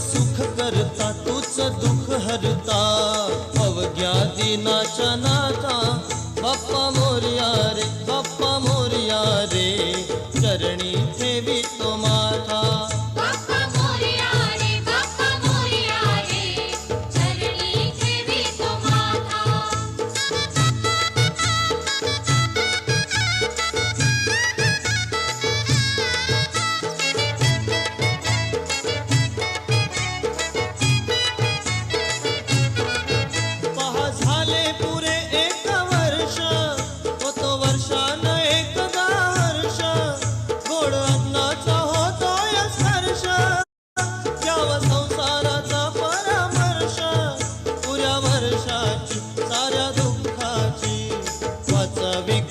सुख करता तूच दुःख हरता. अवघ्या दिनाच्या ना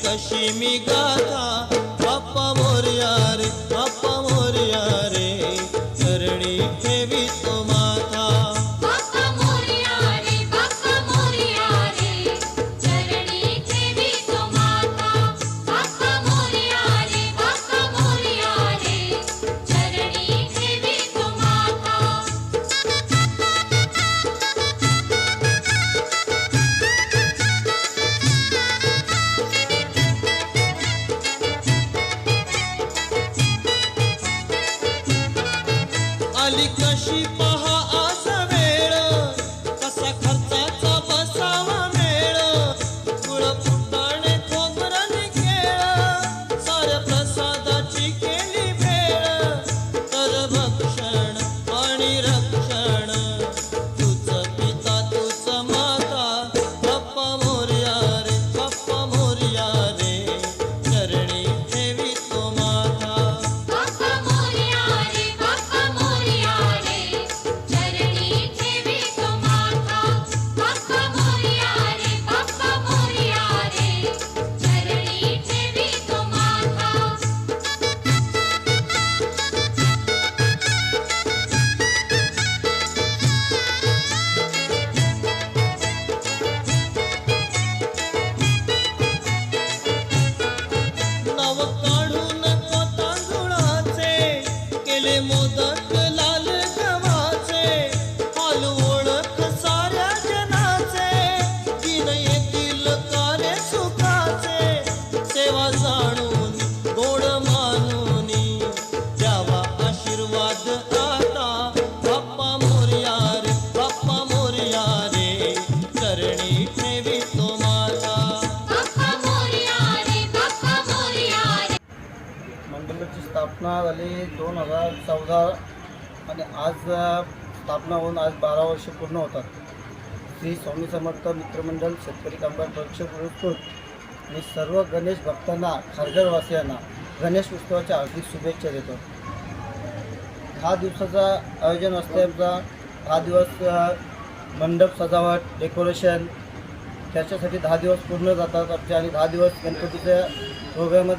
कशी मी गाथा बाप्पा मोर्या रे आली मंडळाची स्थापना झाली दोन हजार चौदा आणि आज स्थापना होऊन आज बारा वर्ष पूर्ण होतात. श्री स्वामी समर्थ मित्रमंडळ शेतकरी कामगार पक्ष पुरस्कृत आणि सर्व गणेश भक्तांना खारघरवासियांना गणेश उत्सवाच्या हार्दिक शुभेच्छा देतो. दहा दिवसाचा आयोजन असते आमचा. दहा दिवस मंडप सजावट डेकोरेशन त्याच्यासाठी दहा दिवस पूर्ण जातात आमचे आणि दहा दिवस गणपतीच्या प्रोग्रामात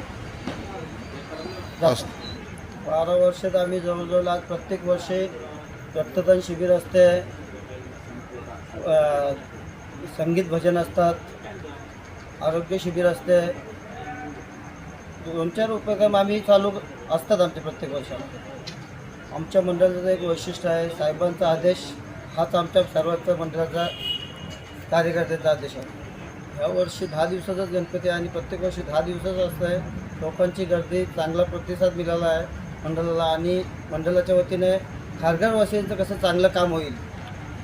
बारा वर्षात आम्ही जवळजवळ आज प्रत्येक वर्षी रक्तदान शिबिर असते. संगीत भजन असतात. आरोग्य शिबिर असते. दोन चार उपक्रम आम्ही चालू असतात आमचे प्रत्येक वर्षाला. आमच्या मंडळाचं एक वैशिष्ट्य आहे साहेबांचा आदेश हाच आमच्या सर्वच मंडळाचा कार्यकर्त्याचा आदेश आहे. या वर्षी दहा दिवसाचाच गणपती आहे आणि प्रत्येक वर्षी दहा दिवसाचं असतं आहे. लोकांची गर्दी चांगला प्रतिसाद मिळाला आहे मंडळाला आणि मंडळाच्या वतीने खारघरवासियांचं कसं चांगलं काम होईल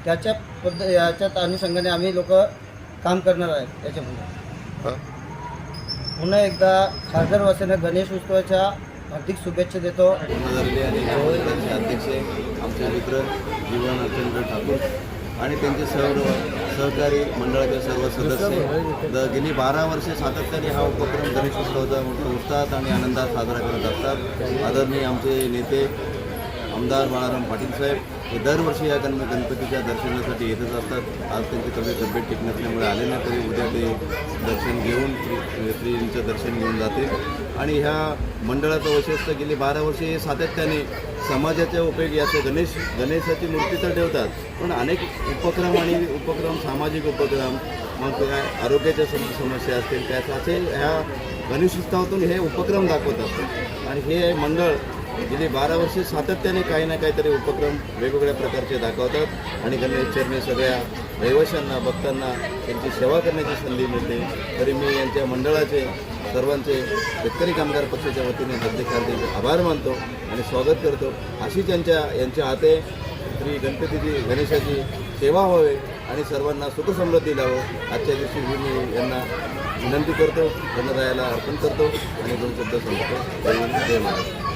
त्याच्या पद्ध याच्यात अनुषंगाने आम्ही लोक काम करणार आहे त्याच्यामुळे. पुन्हा एकदा खारघरवासियांना गणेश उत्सवाच्या हार्दिक शुभेच्छा देतो. आणि अध्यक्ष आमचे मित्र जीवन ठाकूर आणि त्यांचे सर्व सहकारी मंडळाचे सर्व सदस्य. द गेली बारा वर्षे सातत्याने हा उपक्रम गणेशोत्सवाचा मोठ्या उत्साहात आणि आनंदात साजरा करत असतात. आदरणीय आमचे नेते आमदार बाळाराम पाटील साहेब हे दरवर्षी या गण गणपतीच्या दर्शनासाठी येतच असतात. आज त्यांची तब्येत तब्येत टिक नसल्यामुळे आले नाही तरी उद्या ते दर्शन घेऊन श्री दर्शन घेऊन जाते आणि ह्या मंडळाचं वैशिष्ट्य गेली बारा वर्षे हे सातत्याने समाजाच्या उपयोगी याचं गणेश गणेशाची मूर्ती तर ठेवतात पण अनेक उपक्रम आणि उपक्रम सामाजिक उपक्रम मग काय आरोग्याच्या सम समस्या असतील त्या असे ह्या गणेशोत्सवातून हे उपक्रम दाखवत असतात आणि हे मंडळ गेली बारा वर्षे सातत्याने काही ना काहीतरी उपक्रम वेगवेगळ्या प्रकारचे दाखवतात. आणि गणेश चरणे सगळ्या रहिवाशांना भक्तांना त्यांची सेवा करण्याची संधी मिळते. तरी मी यांच्या मंडळाचे सर्वांचे शेतकरी कामगार पक्षाच्या वतीने हार्दिक हार्दिक आभार मानतो आणि स्वागत करतो. अशी त्यांच्या यांच्या हाते श्री गणपतीची गणेशाची सेवा व्हावी आणि सर्वांना सुखसमृद्धी लावं. आजच्या दिवशी मी यांना विनंती करतो गणरायाला अर्पण करतो आणि दोन शब्द सांगतो जय महाराज